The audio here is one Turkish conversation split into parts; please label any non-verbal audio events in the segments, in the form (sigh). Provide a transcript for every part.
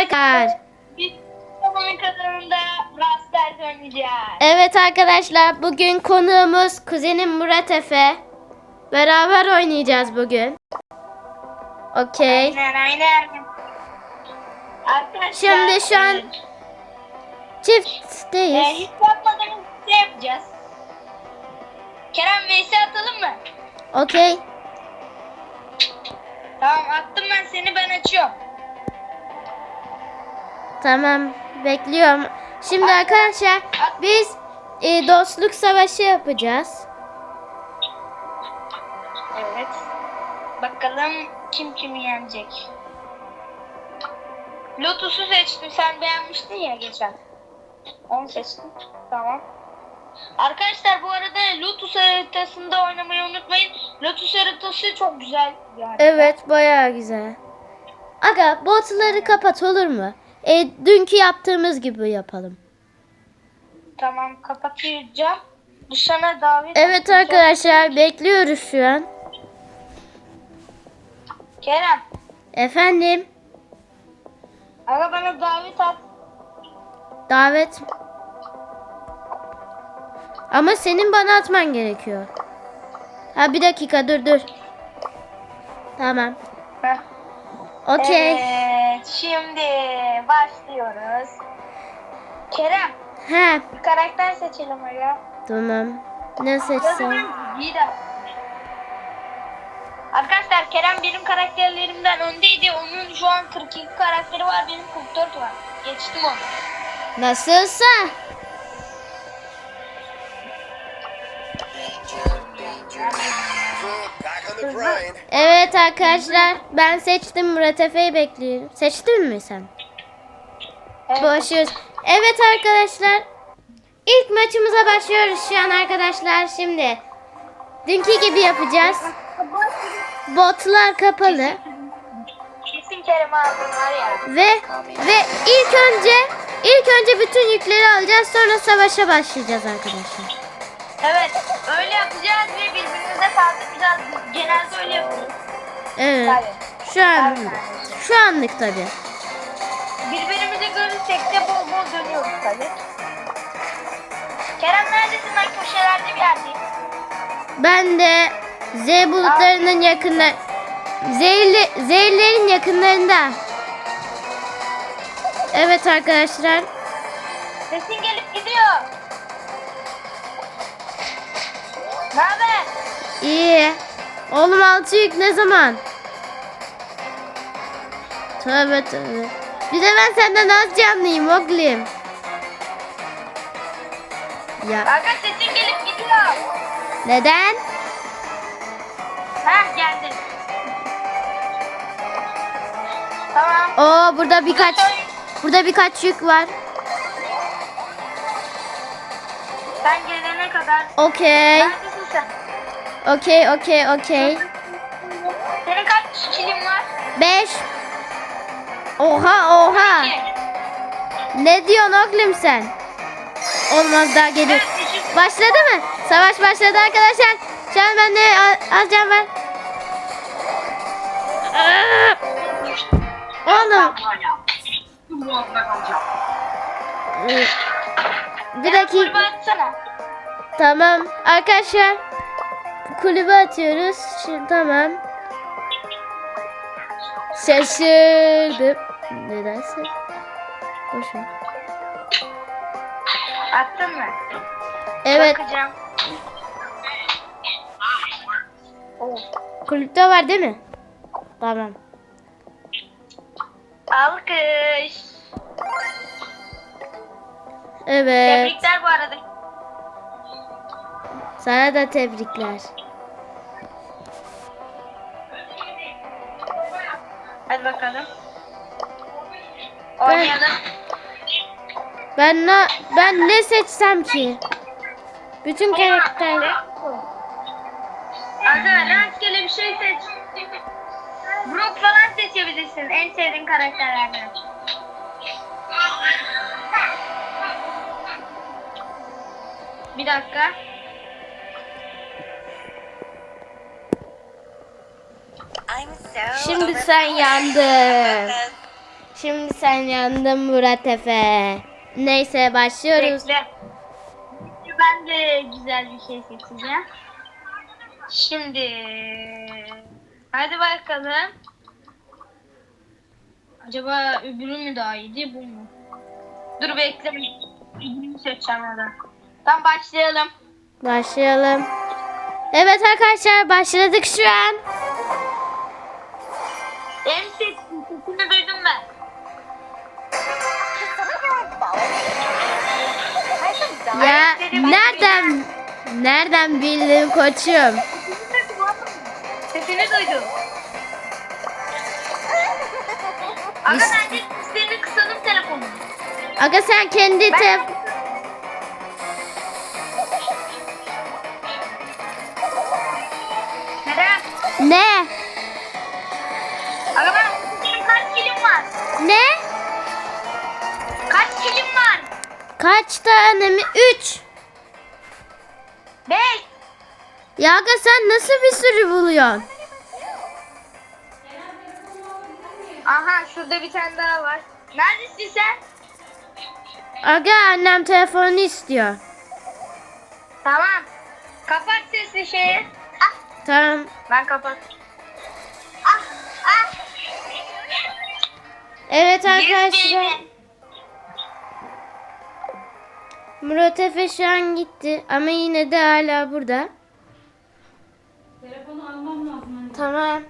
Arkadaşlar. Biz zamanın kanalında Brawl Stars oynayacağız. Evet arkadaşlar bugün konuğumuz kuzenim Murat Efe. Beraber oynayacağız bugün. Okey. Aynen aynen. Arkadaşlar. Şimdi şu an e, çiftteyiz. hiç yapmadığımız şey yapacağız. Kerem vs atalım mı? Okey. Tamam attım ben seni ben açıyorum. Tamam. Bekliyorum. Şimdi arkadaşlar biz e, dostluk savaşı yapacağız. Evet. Bakalım kim kimi yenecek. Lotus'u seçtim. Sen beğenmiştin ya geçen. Onu seçtim. Tamam. Arkadaşlar bu arada Lotus haritasında oynamayı unutmayın. Lotus haritası çok güzel yani. Evet bayağı güzel. Aga botları kapat olur mu? E, dünkü yaptığımız gibi yapalım. Tamam kapatacağım. Dışarı davet Evet atacağım. arkadaşlar bekliyoruz şu an. Kerem. Efendim Aga bana davet at. davet. Ama senin bana atman gerekiyor. Ha bir dakika dur dur. Tamam. Heh. Okey. Evet şimdi başlıyoruz. Kerem Ha bir karakter seçelim aga. tamam. Ne seçsem? De. Arkadaşlar Kerem benim karakterlerimden öndeydi. Onun şu an 42 karakteri var. Benim 44 var. Geçtim onu. Nasılsa. Evet arkadaşlar ben seçtim Murat Efe'yi bekliyorum. Seçtin mi sen? Evet. Başlıyoruz. Evet arkadaşlar. İlk maçımıza başlıyoruz şu an arkadaşlar. Şimdi dünkü gibi yapacağız. Botlar kapalı Kesin Kerem abi var ya. ve ve ilk önce ilk önce bütün yükleri alacağız sonra savaşa başlayacağız arkadaşlar. Evet öyle yapacağız ve birbirimize saldıracağız. Genelde öyle yapıyoruz. Evet. Tabii. Şu an şu anlık tabi. Birbirimizi görürsek de bol bol dönüyoruz tabii. Kerem neredesin? Ben köşelerde bir yerdeyim. Ben de Z bulutlarının yakında zehirli, zehirlerin yakınlarında. Evet arkadaşlar. Sesin gelip Ne haber? İyi. Oğlum altı yük ne zaman? Tövbe tövbe. Bir de ben senden az canlıyım oğlum. Ya Kanka sesin gelip gidiyor. neden? Heh geldin. Tamam. Oo burada birkaç burada birkaç yük var. Sen gelene kadar. Okey. Neredesin sen? Okey okey okey. Senin kaç kilin var? 5 Oha oha. Ne diyorsun oğlum sen? Olmaz daha gelir. Evet, teşekkür- Başladı mı? Savaş başladı arkadaşlar. Şu an bende a- az can var. Oğlum. Bir dakika. Tamam. Arkadaşlar. Kulübe atıyoruz. Şimdi, tamam. Şaşırdım. Nedense. Boşver. Attın mı? Evet. Bakacağım. Kulüpte var değil mi? Tamam. Alkış. Evet. Tebrikler bu arada. Sana da tebrikler. Hadi bakalım. Oynayalım. Ben ne ben ne seçsem ki? Bütün karakter. Hadi rastgele bir şey seç. Brook falan seçebilirsin. En sevdiğin karakterlerden. Bir dakika. Şimdi sen yandın. Şimdi sen yandın Murat Efe. Neyse başlıyoruz. Bekle. Ben de güzel bir şey seçeceğim. Şimdi hadi bakalım. Acaba öbürü mü daha iyiydi bu mu? Dur bekle. Öbürünü seçeceğim orada. Tamam başlayalım. Başlayalım. Evet arkadaşlar başladık şu an. Nereden nereden bildin koçum? Sesini duydum. Aga bence seslerini kısalım telefonu. Aga sen kendi te Neden? ne? Aga ben kaç kilim var? Ne? Kaç kilim var? Kaç tane mi? Üç. Ya aga sen nasıl bir sürü buluyorsun? Aha şurada bir tane daha var. Neredesin sen? Aga annem telefonu istiyor. Tamam. Kapat sesli şeyi. Ah, Tamam. ben kapat. Ah, ah. Evet arkadaşlar. Murat Efe şu an gitti ama yine de hala burada. Telefonu almam lazım anne. Tamam.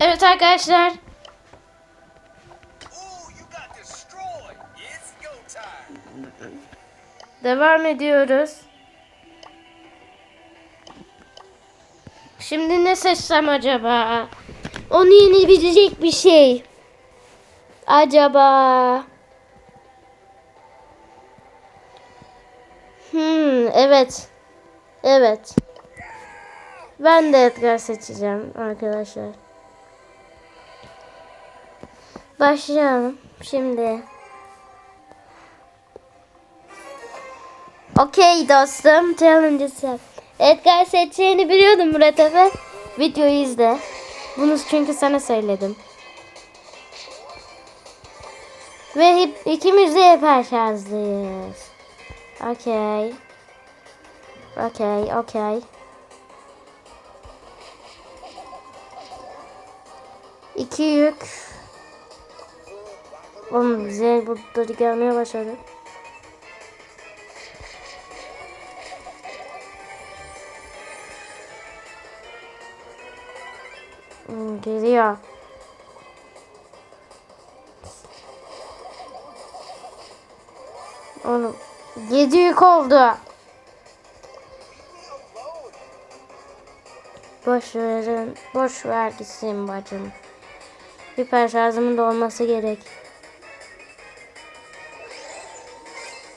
Evet arkadaşlar. Devam ediyoruz. Şimdi ne seçsem acaba? Onu yenebilecek bir şey. Acaba? Hmm, evet. Evet. Ben de Edgar seçeceğim arkadaşlar. Başlayalım şimdi. Okey dostum. Challenge'ı yap. Edgar seçeceğini biliyordum Murat Efe. Videoyu izle. Bunu çünkü sana söyledim. Ve hep, ikimiz de şarjlıyız. Okey. Okey, okey. İki yük. Oğlum güzel bulutları gelmeye başladı. Oldu. Boş verin. Boş ver gitsin bacım. Hiper şarjımın da olması gerek.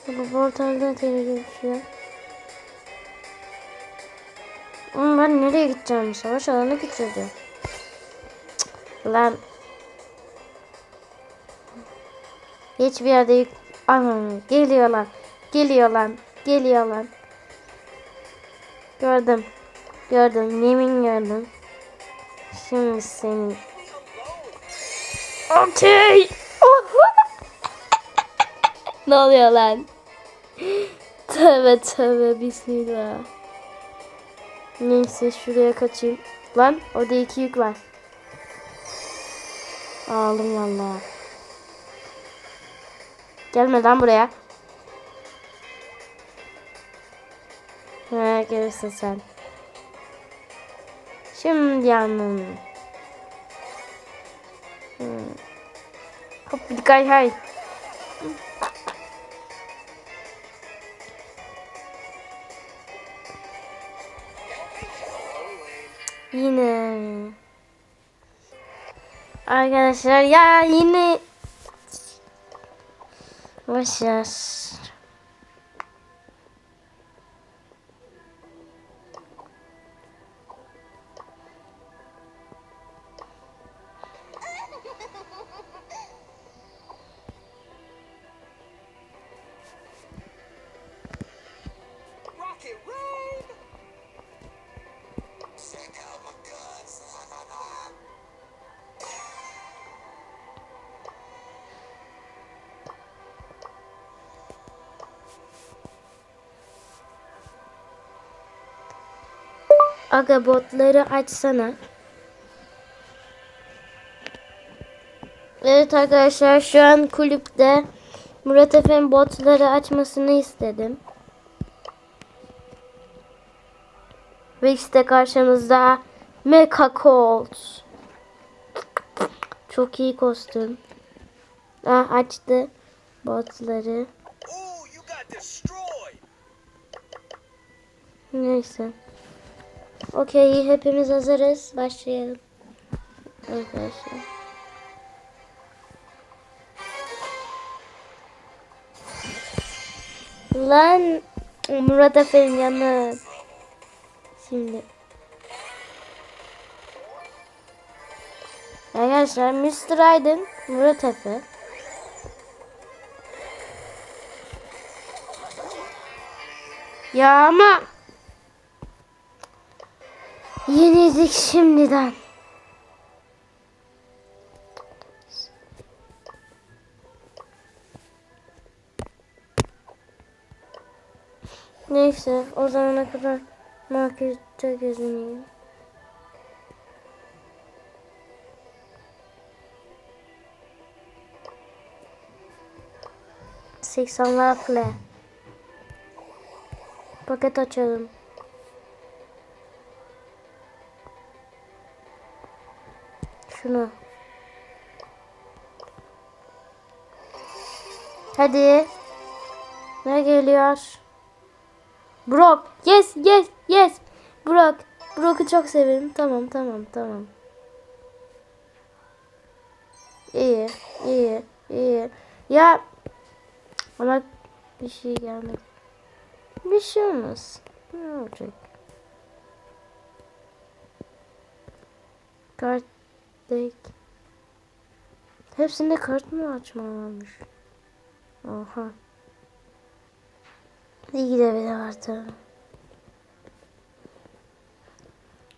Bu portalda tehlikeli. Oğlum ben nereye gideceğim? Savaş alanı. Cık, Lan. Hiçbir yerde yük... Aman geliyor lan. Geliyor lan. Geliyor lan. Gördüm. Gördüm. Yemin gördüm. Şimdi seni. Okey. (laughs) ne oluyor lan? Tövbe tövbe bismillah. Neyse şuraya kaçayım. Lan orada iki yük var. Aldım valla. Gelme lan buraya. Ha gelirsin sen. Şimdi yandım. Hmm. Hop bir kay hay. Yine. Arkadaşlar ya yine. Boş Aga botları açsana. Evet arkadaşlar şu an kulüpte Murat Efe'nin botları açmasını istedim. Ve işte karşımızda Mecha Colt. Çok iyi kostüm. Ah, açtı botları. Neyse. Okey hepimiz hazırız. Başlayalım. Arkadaşlar. Lan Murat Efe'nin yanı. Şimdi. Arkadaşlar Mr. Aydın Murat Efe. Ya ama Yenildik şimdiden. Neyse o zamana kadar markette gezineyim. Seksenler fle. Paket açalım. Şunu. Hadi. Ne geliyor? Brock. Yes, yes, yes. Brock. Brock'u çok severim. Tamam, tamam, tamam. İyi, iyi, iyi. Ya ama bir şey gelmedi. Bir şey olmaz. Ne olacak? Kart Dek. Hepsinde kart mı açma? Oha. İyi de bir de var tabii.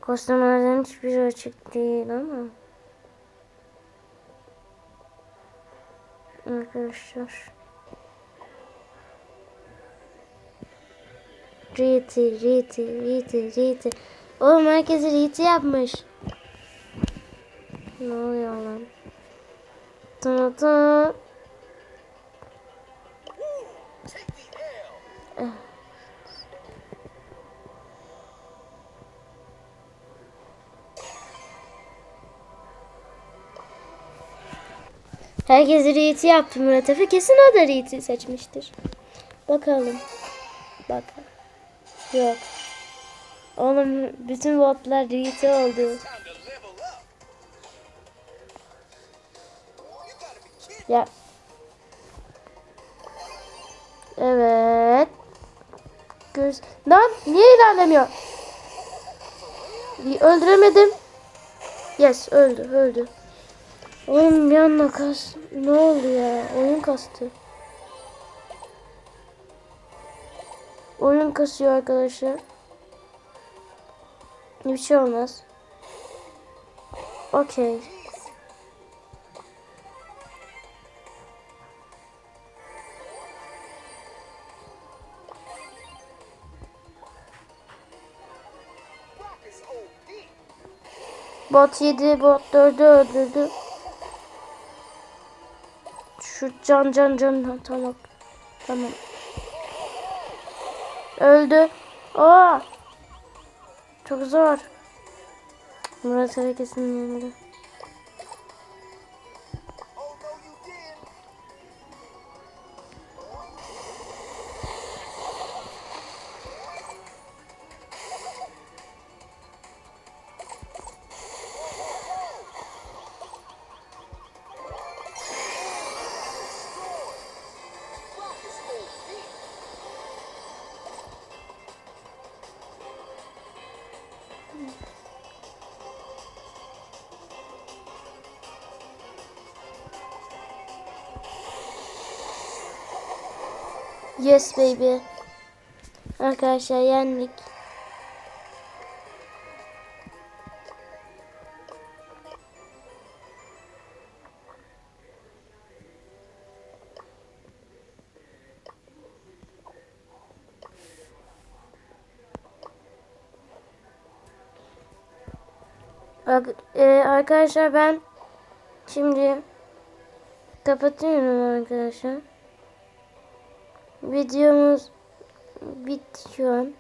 Kostümlerden hiçbiri açık değil ama. Arkadaşlar. Riti, Riti, Riti, Riti. Oğlum herkesi Riti yapmış. The L. Herkes Reed'i yaptı Murat Efe. Kesin o da Reed'i seçmiştir. Bakalım. Bak. Yok. Oğlum bütün botlar Reed'i oldu. Ya. Evet. Göz. Lan niye ilerlemiyor? Öldüremedim. Yes öldü öldü. Oğlum bir anda kas. Ne oldu ya? Oyun kastı. Oyun kasıyor arkadaşlar. Bir şey olmaz. Okey. Bot 7, bot 4'ü öldürdü. Şu can can can tamam. Tamam. Öldü. Aa! Çok zor. Murat Ali kesin Yes baby. Arkadaşlar yendik. Bak e, arkadaşlar ben şimdi kapatıyorum arkadaşlar. Videomuz bitti şu an.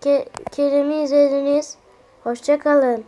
Ke Kerem'i izlediniz. Hoşça kalın.